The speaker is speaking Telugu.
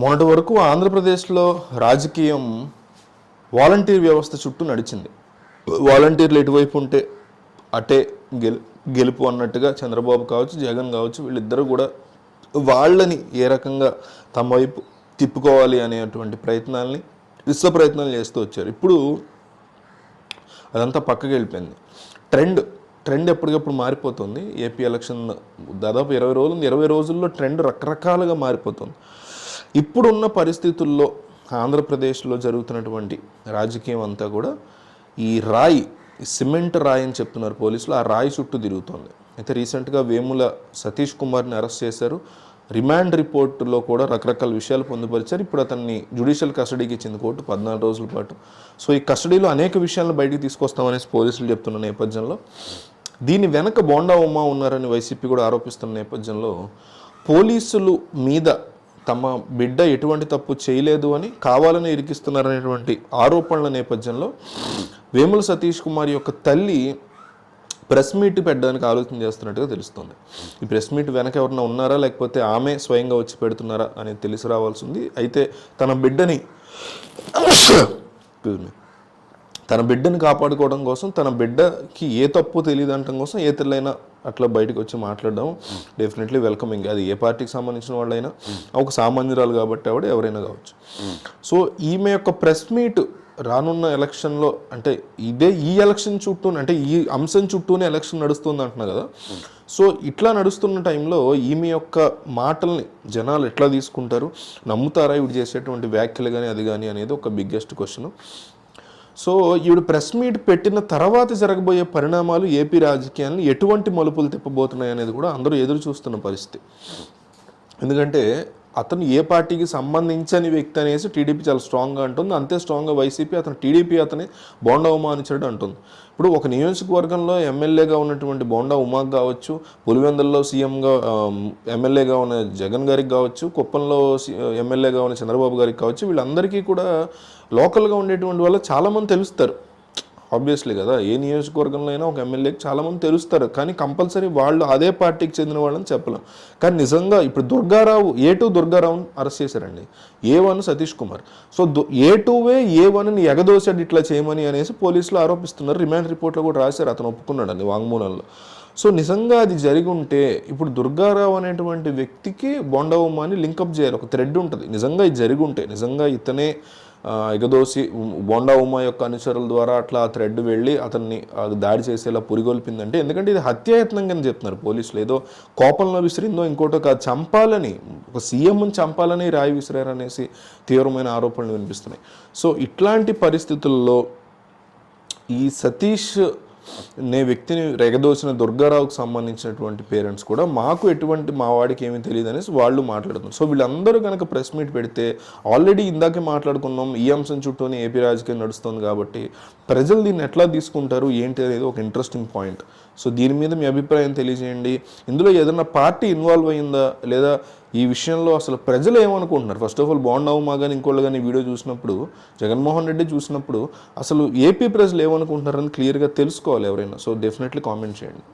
మొన్నటి వరకు ఆంధ్రప్రదేశ్లో రాజకీయం వాలంటీర్ వ్యవస్థ చుట్టూ నడిచింది. వాలంటీర్లు ఎటువైపు ఉంటే అటే గెలు గెలుపు అన్నట్టుగా చంద్రబాబు కావచ్చు జగన్ కావచ్చు వీళ్ళిద్దరూ కూడా వాళ్ళని ఏ రకంగా తమ వైపు తిప్పుకోవాలి అనేటువంటి ప్రయత్నాల్ని విశ్వ ప్రయత్నాలు చేస్తూ వచ్చారు. ఇప్పుడు అదంతా పక్కకి వెళ్ళిపోయింది. ట్రెండ్ ట్రెండ్ ఎప్పటికప్పుడు మారిపోతుంది. ఏపీ ఎలక్షన్ దాదాపు ఇరవై రోజులు ఇరవై రోజుల్లో ట్రెండ్ రకరకాలుగా మారిపోతుంది. ఇప్పుడున్న పరిస్థితుల్లో ఆంధ్రప్రదేశ్లో జరుగుతున్నటువంటి రాజకీయం అంతా కూడా ఈ రాయి సిమెంట్ రాయి అని చెప్తున్నారు పోలీసులు. ఆ రాయి చుట్టూ తిరుగుతోంది. అయితే రీసెంట్గా వేముల సతీష్ కుమార్ని అరెస్ట్ చేశారు. రిమాండ్ రిపోర్టులో కూడా రకరకాల విషయాలు పొందుపరిచారు. ఇప్పుడు అతన్ని జ్యుడిషియల్ కస్టడీకి ఇచ్చింది కోర్టు పద్నాలుగు రోజుల పాటు. సో ఈ కస్టడీలో అనేక విషయాలను బయటికి తీసుకొస్తామనేసి పోలీసులు చెప్తున్న నేపథ్యంలో దీని వెనక బోండా ఉమ్మ ఉన్నారని వైసీపీ కూడా ఆరోపిస్తున్న నేపథ్యంలో పోలీసులు మీద తమ బిడ్డ ఎటువంటి తప్పు చేయలేదు అని కావాలని ఇరికిస్తున్నారనేటువంటి ఆరోపణల నేపథ్యంలో వేముల సతీష్ కుమార్ యొక్క తల్లి ప్రెస్ మీట్ పెట్టడానికి ఆలోచన చేస్తున్నట్టుగా తెలుస్తుంది. ఈ ప్రెస్ మీట్ వెనక ఎవరన్నా ఉన్నారా? లేకపోతే ఆమె స్వయంగా వచ్చి పెడుతున్నారా? అనేది తెలిసి రావాల్సి ఉంది. అయితే తన బిడ్డని తన బిడ్డని కాపాడుకోవడం కోసం తన బిడ్డకి ఏ తప్పు తెలియదు అనటం కోసం ఏ తెల్లైనా అట్లా బయటకు వచ్చి మాట్లాడడం డెఫినెట్లీ వెల్కమింగ్. అది ఏ పార్టీకి సంబంధించిన వాళ్ళైనా ఒక సామాన్యురాలు కాబట్టి ఆవిడ ఎవరైనా కావచ్చు. సో ఈమె యొక్క ప్రెస్ మీట్ రానున్న ఎలక్షన్లో అంటే ఇదే ఈ ఎలక్షన్ చుట్టూ అంటే ఈ అంశం చుట్టూనే ఎలక్షన్ నడుస్తుంది అంటున్నా కదా. సో ఇట్లా నడుస్తున్న టైంలో ఈమె యొక్క మాటల్ని జనాలు ఎట్లా తీసుకుంటారు? నమ్ముతారా? ఇవి చేసేటువంటి వ్యాఖ్యలు కానీ అది కానీ అనేది ఒక బిగ్గెస్ట్ క్వశ్చన్ సో ఈవిడ ప్రెస్ మీట్ పెట్టిన తర్వాత జరగబోయే పరిణామాలు ఏపీ రాజకీయాలను ఎటువంటి మలుపులు తిప్పబోతున్నాయి అనేది కూడా అందరూ ఎదురు చూస్తున్న పరిస్థితి. ఎందుకంటే అతను ఏ పార్టీకి సంబంధించని వ్యక్తి అనేసి టీడీపీ చాలా స్ట్రాంగ్గా అంటుంది. అంతే స్ట్రాంగ్గా వైసీపీ అతను టీడీపీ అతని బోండా ఉమా అనుచరుడు అంటుంది. ఇప్పుడు ఒక నియోజకవర్గంలో ఎమ్మెల్యేగా ఉన్నటువంటి బోండా ఉమాకు కావచ్చు పులివెందుల్లో సీఎంగా ఎమ్మెల్యేగా ఉన్న జగన్ గారికి కావచ్చు కుప్పంలో ఎమ్మెల్యేగా ఉన్న చంద్రబాబు గారికి కావచ్చు వీళ్ళందరికీ కూడా లోకల్గా ఉండేటువంటి వాళ్ళు చాలామంది తెలుస్తారు. ఆబ్వియస్లీ కదా ఏ నియోజకవర్గంలో అయినా ఒక ఎమ్మెల్యేకి చాలామంది తెలుస్తారు. కానీ కంపల్సరీ వాళ్ళు అదే పార్టీకి చెందిన వాళ్ళని చెప్పలేం. కానీ నిజంగా ఇప్పుడు దుర్గారావు ఏ టూ దుర్గారావుని అరెస్ట్ చేశారండి? A one Satish Kumar. So దు- ఏ టూవే ఏ వన్ని ఎగదోశాడు ఇట్లా చేయమని అనేసి పోలీసులు ఆరోపిస్తున్నారు. రిమాండ్ రిపోర్ట్లో కూడా రాశారు. అతను ఒప్పుకున్నాడండి వాంగ్మూలంలో. సో నిజంగా అది జరిగి ఉంటే ఇప్పుడు దుర్గారావు అనేటువంటి వ్యక్తికి బొండవమ్మని లింకప్ చేయాలి. ఒక థ్రెడ్ ఉంటుంది. నిజంగా ఇది జరిగి ఉంటే నిజంగా ఇతనే ఎగదోసి బొండా బోండా ఉమా యొక్క అనుచరుల ద్వారా అట్లా ఆ థ్రెడ్ వెళ్ళి అతన్ని దాడి చేసేలా పురిగొల్పిందంటే ఎందుకంటే ఇది హత్యాయత్నం కింద చెప్తున్నారు పోలీసులు. ఏదో కోపంలో విసిరిందో ఇంకోటి చంపాలని ఒక సీఎంని చంపాలని రాయి విసిరారనేసి తీవ్రమైన ఆరోపణలు వినిపిస్తున్నాయి. సో ఇట్లాంటి పరిస్థితుల్లో ఈ సతీష్ నే వ్యక్తిని రెగదోసిన దుర్గారావుకు సంబంధించినటువంటి పేరెంట్స్ కూడా మాకు ఎటువంటి మా వాడికి ఏమీ తెలియదు అనేసి వాళ్ళు మాట్లాడుతున్నారు. సో వీళ్ళందరూ కనుక ప్రెస్ మీట్ పెడితే ఆల్రెడీ ఇందాకే మాట్లాడుకున్నాం ఈ అంశం చుట్టూనే ఏపీ రాజకీయం నడుస్తుంది కాబట్టి ప్రజలు దీన్ని ఎట్లా తీసుకుంటారు ఏంటి అనేది ఒక ఇంట్రెస్టింగ్ పాయింట్ సో దీని మీద మీ అభిప్రాయం తెలియజేయండి. ఇందులో ఏదైనా పార్టీ ఇన్వాల్వ్ అయిందా లేదా ఈ విషయంలో అసలు ప్రజలు ఏమనుకుంటున్నారు? ఫస్ట్ ఆఫ్ ఆల్ బాండావు మా కానీ ఇంకోళ్ళు కానీ వీడియో చూసినప్పుడు జగన్మోహన్ రెడ్డి చూసినప్పుడు అసలు ఏపీ ప్రజలు ఏమనుకుంటున్నారని క్లియర్గా తెలుసుకోవాలి ఎవరైనా. సో డెఫినెట్లీ కామెంట్ చేయండి.